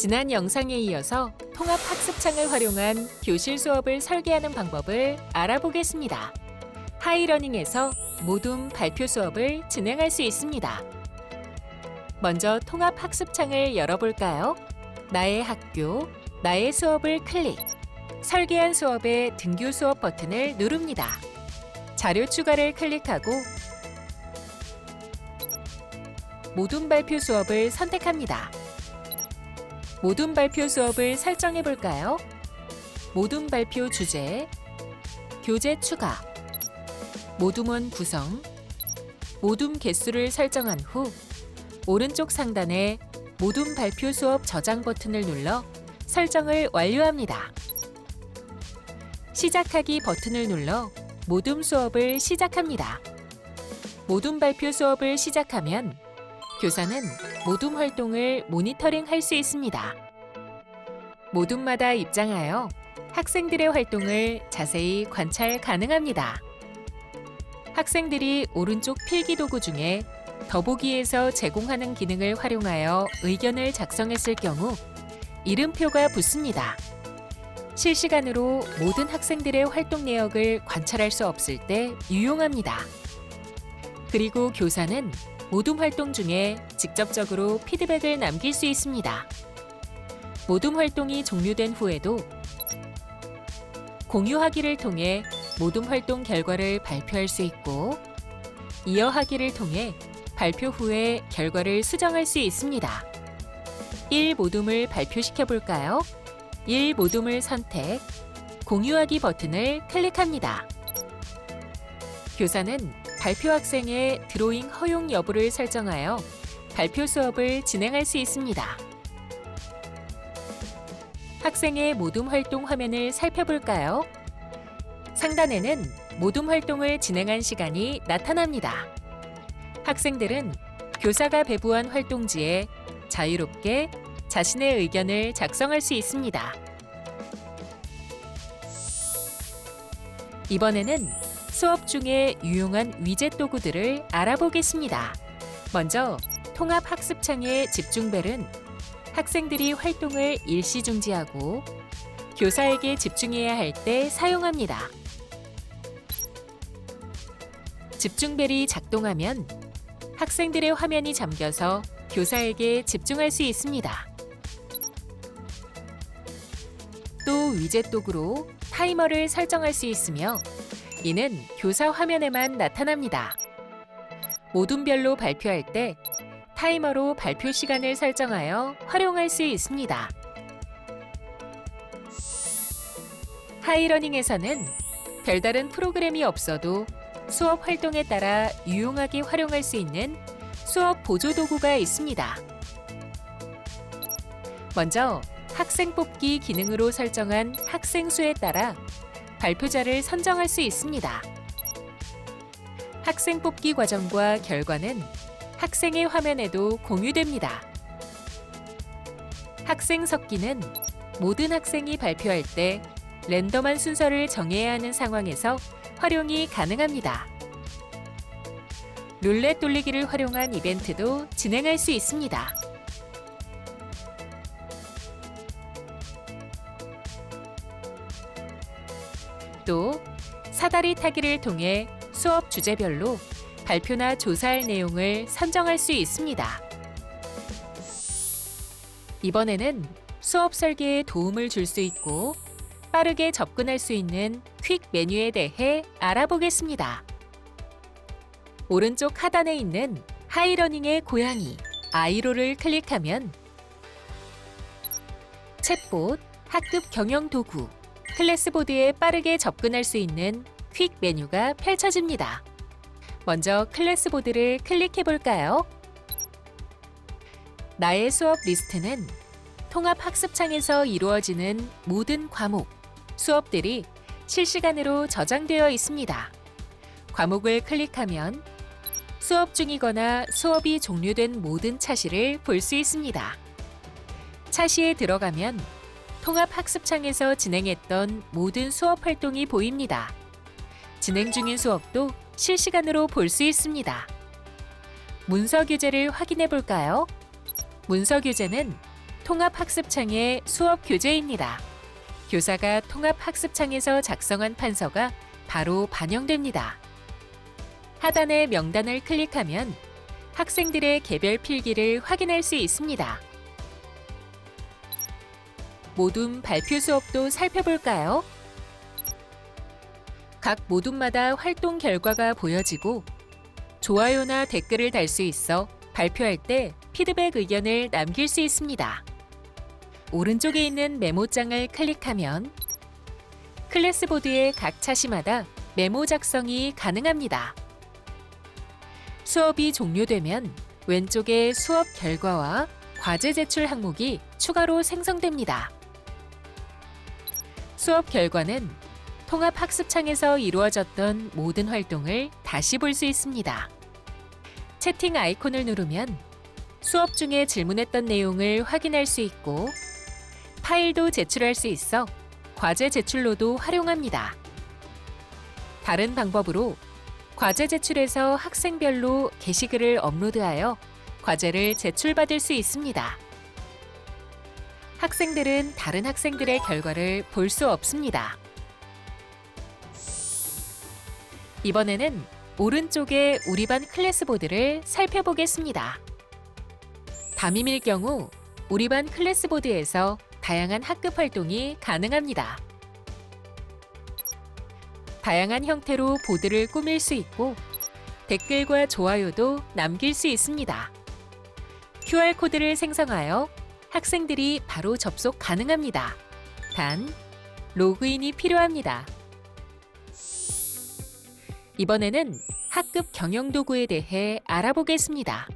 지난 영상에 이어서 통합 학습창을 활용한 교실 수업을 설계하는 방법을 알아보겠습니다. 하이러닝에서 모둠 발표 수업을 진행할 수 있습니다. 먼저 통합 학습창을 열어볼까요? 나의 학교, 나의 수업을 클릭. 설계한 수업의 등교 수업 버튼을 누릅니다. 자료 추가를 클릭하고 모둠 발표 수업을 선택합니다. 모둠 발표 수업을 설정해 볼까요? 모둠 발표 주제, 교재 추가, 모둠원 구성, 모둠 개수를 설정한 후 오른쪽 상단에 모둠 발표 수업 저장 버튼을 눌러 설정을 완료합니다. 시작하기 버튼을 눌러 모둠 수업을 시작합니다. 모둠 발표 수업을 시작하면 교사는 모둠 활동을 모니터링 할 수 있습니다. 모둠마다 입장하여 학생들의 활동을 자세히 관찰 가능합니다. 학생들이 오른쪽 필기 도구 중에 더보기에서 제공하는 기능을 활용하여 의견을 작성했을 경우 이름표가 붙습니다. 실시간으로 모든 학생들의 활동 내역을 관찰할 수 없을 때 유용합니다. 그리고 교사는 모둠 활동 중에 직접적으로 피드백을 남길 수 있습니다. 모둠 활동이 종료된 후에도 공유하기를 통해 모둠 활동 결과를 발표할 수 있고 이어하기를 통해 발표 후에 결과를 수정할 수 있습니다. 1 모둠을 발표시켜 볼까요? 1 모둠을 선택, 공유하기 버튼을 클릭합니다. 교사는 발표 학생의 드로잉 허용 여부를 설정하여 발표 수업을 진행할 수 있습니다. 학생의 모둠 활동 화면을 살펴볼까요? 상단에는 모둠 활동을 진행한 시간이 나타납니다. 학생들은 교사가 배부한 활동지에 자유롭게 자신의 의견을 작성할 수 있습니다. 이번에는 수업 중에 유용한 위젯 도구들을 알아보겠습니다. 먼저 통합 학습창의 집중벨은 학생들이 활동을 일시 중지하고 교사에게 집중해야 할 때 사용합니다. 집중벨이 작동하면 학생들의 화면이 잠겨서 교사에게 집중할 수 있습니다. 또 위젯 도구로 타이머를 설정할 수 있으며 이는 교사 화면에만 나타납니다. 모둠별로 발표할 때 타이머로 발표 시간을 설정하여 활용할 수 있습니다. 하이러닝에서는 별다른 프로그램이 없어도 수업 활동에 따라 유용하게 활용할 수 있는 수업 보조 도구가 있습니다. 먼저 학생 뽑기 기능으로 설정한 학생 수에 따라 발표자를 선정할 수 있습니다. 학생 뽑기 과정과 결과는 학생의 화면에도 공유됩니다. 학생 섞기는 모든 학생이 발표할 때 랜덤한 순서를 정해야 하는 상황에서 활용이 가능합니다. 룰렛 돌리기를 활용한 이벤트도 진행할 수 있습니다. 또 사다리 타기를 통해 수업 주제별로 발표나 조사할 내용을 선정할 수 있습니다. 이번에는 수업 설계에 도움을 줄 수 있고 빠르게 접근할 수 있는 퀵 메뉴에 대해 알아보겠습니다. 오른쪽 하단에 있는 하이러닝의 고양이 아이로를 클릭하면 챗봇, 학급 경영 도구, 클래스보드에 빠르게 접근할 수 있는 퀵 메뉴가 펼쳐집니다. 먼저 클래스보드를 클릭해 볼까요? 나의 수업 리스트는 통합 학습창에서 이루어지는 모든 과목, 수업들이 실시간으로 저장되어 있습니다. 과목을 클릭하면 수업 중이거나 수업이 종료된 모든 차시를 볼 수 있습니다. 차시에 들어가면 통합 학습창에서 진행했던 모든 수업 활동이 보입니다. 진행 중인 수업도 실시간으로 볼 수 있습니다. 문서 교재를 확인해 볼까요? 문서 교재는 통합학습창의 수업 교재입니다. 교사가 통합학습창에서 작성한 판서가 바로 반영됩니다. 하단의 명단을 클릭하면 학생들의 개별 필기를 확인할 수 있습니다. 모둠 발표 수업도 살펴볼까요? 각 모둠마다 활동 결과가 보여지고 좋아요나 댓글을 달 수 있어 발표할 때 피드백 의견을 남길 수 있습니다. 오른쪽에 있는 메모장을 클릭하면 클래스보드의 각 차시마다 메모 작성이 가능합니다. 수업이 종료되면 왼쪽에 수업 결과와 과제 제출 항목이 추가로 생성됩니다. 수업 결과는 통합 학습창에서 이루어졌던 모든 활동을 다시 볼 수 있습니다. 채팅 아이콘을 누르면 수업 중에 질문했던 내용을 확인할 수 있고 파일도 제출할 수 있어 과제 제출로도 활용합니다. 다른 방법으로 과제 제출에서 학생별로 게시글을 업로드하여 과제를 제출받을 수 있습니다. 학생들은 다른 학생들의 결과를 볼 수 없습니다. 이번에는 오른쪽의 우리 반 클래스보드를 살펴보겠습니다. 담임일 경우 우리 반 클래스보드에서 다양한 학급 활동이 가능합니다. 다양한 형태로 보드를 꾸밀 수 있고 댓글과 좋아요도 남길 수 있습니다. QR코드를 생성하여 학생들이 바로 접속 가능합니다. 단, 로그인이 필요합니다. 이번에는 학급 경영 도구에 대해 알아보겠습니다.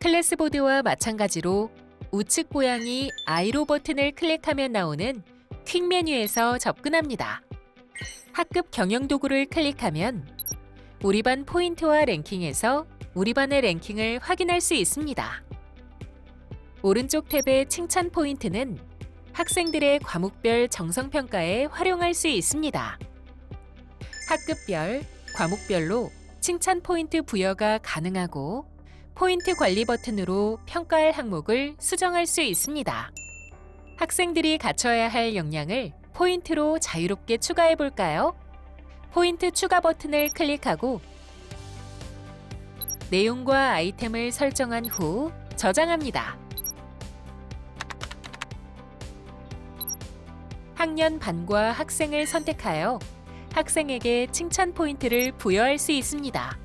클래스보드와 마찬가지로 우측 고양이 아이로 버튼을 클릭하면 나오는 퀵 메뉴에서 접근합니다. 학급 경영 도구를 클릭하면 우리 반 포인트와 랭킹에서 우리 반의 랭킹을 확인할 수 있습니다. 오른쪽 탭의 칭찬 포인트는 학생들의 과목별 정성평가에 활용할 수 있습니다. 학급별, 과목별로 칭찬 포인트 부여가 가능하고 포인트 관리 버튼으로 평가할 항목을 수정할 수 있습니다. 학생들이 갖춰야 할 역량을 포인트로 자유롭게 추가해 볼까요? 포인트 추가 버튼을 클릭하고 내용과 아이템을 설정한 후 저장합니다. 학년 반과 학생을 선택하여 학생에게 칭찬 포인트를 부여할 수 있습니다.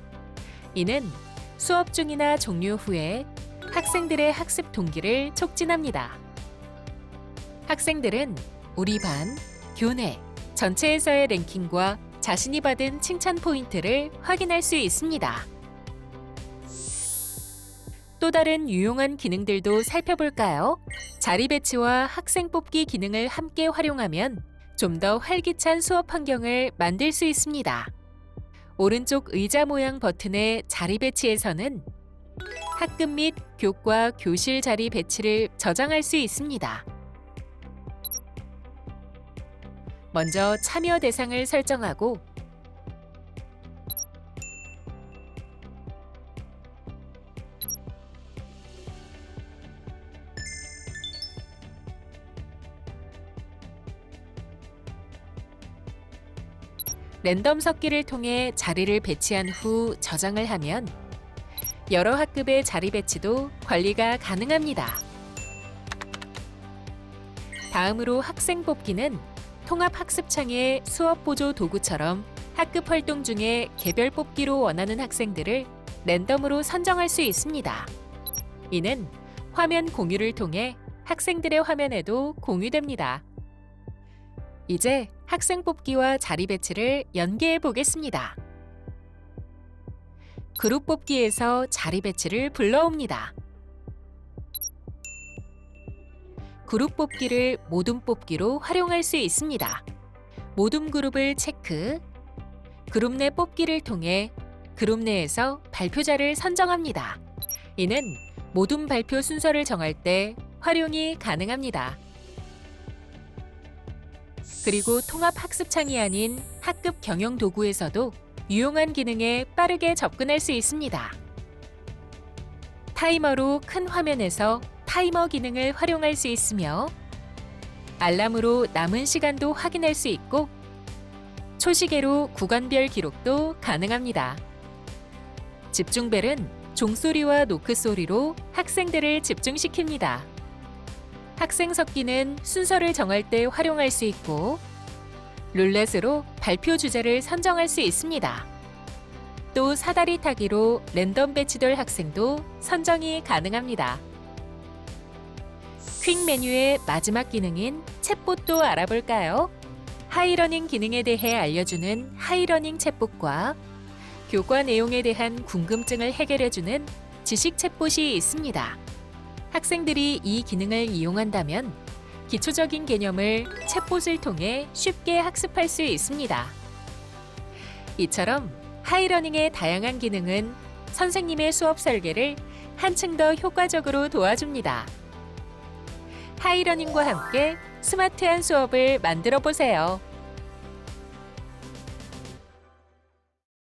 이는 수업 중이나 종료 후에 학생들의 학습 동기를 촉진합니다. 학생들은 우리 반, 교내, 전체에서의 랭킹과 자신이 받은 칭찬 포인트를 확인할 수 있습니다. 또 다른 유용한 기능들도 살펴볼까요? 자리 배치와 학생 뽑기 기능을 함께 활용하면 좀 더 활기찬 수업 환경을 만들 수 있습니다. 오른쪽 의자 모양 버튼의 자리 배치에서는 학급 및 교과 교실 자리 배치를 저장할 수 있습니다. 먼저 참여 대상을 설정하고 랜덤 섞기를 통해 자리를 배치한 후 저장을 하면 여러 학급의 자리 배치도 관리가 가능합니다. 다음으로 학생 뽑기는 통합 학습창의 수업 보조 도구처럼 학급 활동 중에 개별 뽑기로 원하는 학생들을 랜덤으로 선정할 수 있습니다. 이는 화면 공유를 통해 학생들의 화면에도 공유됩니다. 이제 학생 뽑기와 자리 배치를 연계해 보겠습니다. 그룹 뽑기에서 자리 배치를 불러옵니다. 그룹 뽑기를 모둠 뽑기로 활용할 수 있습니다. 모둠 그룹을 체크, 그룹 내 뽑기를 통해 그룹 내에서 발표자를 선정합니다. 이는 모둠 발표 순서를 정할 때 활용이 가능합니다. 그리고 통합 학습창이 아닌 학급 경영 도구에서도 유용한 기능에 빠르게 접근할 수 있습니다. 타이머로 큰 화면에서 타이머 기능을 활용할 수 있으며 알람으로 남은 시간도 확인할 수 있고 초시계로 구간별 기록도 가능합니다. 집중벨은 종소리와 노크 소리로 학생들을 집중시킵니다. 학생 섞기는 순서를 정할 때 활용할 수 있고 룰렛으로 발표 주제를 선정할 수 있습니다. 또 사다리 타기로 랜덤 배치될 학생도 선정이 가능합니다. 퀵 메뉴의 마지막 기능인 챗봇도 알아볼까요? 하이러닝 기능에 대해 알려주는 하이러닝 챗봇과 교과 내용에 대한 궁금증을 해결해주는 지식 챗봇이 있습니다. 학생들이 이 기능을 이용한다면 기초적인 개념을 챗봇을 통해 쉽게 학습할 수 있습니다. 이처럼 하이러닝의 다양한 기능은 선생님의 수업 설계를 한층 더 효과적으로 도와줍니다. 하이러닝과 함께 스마트한 수업을 만들어 보세요.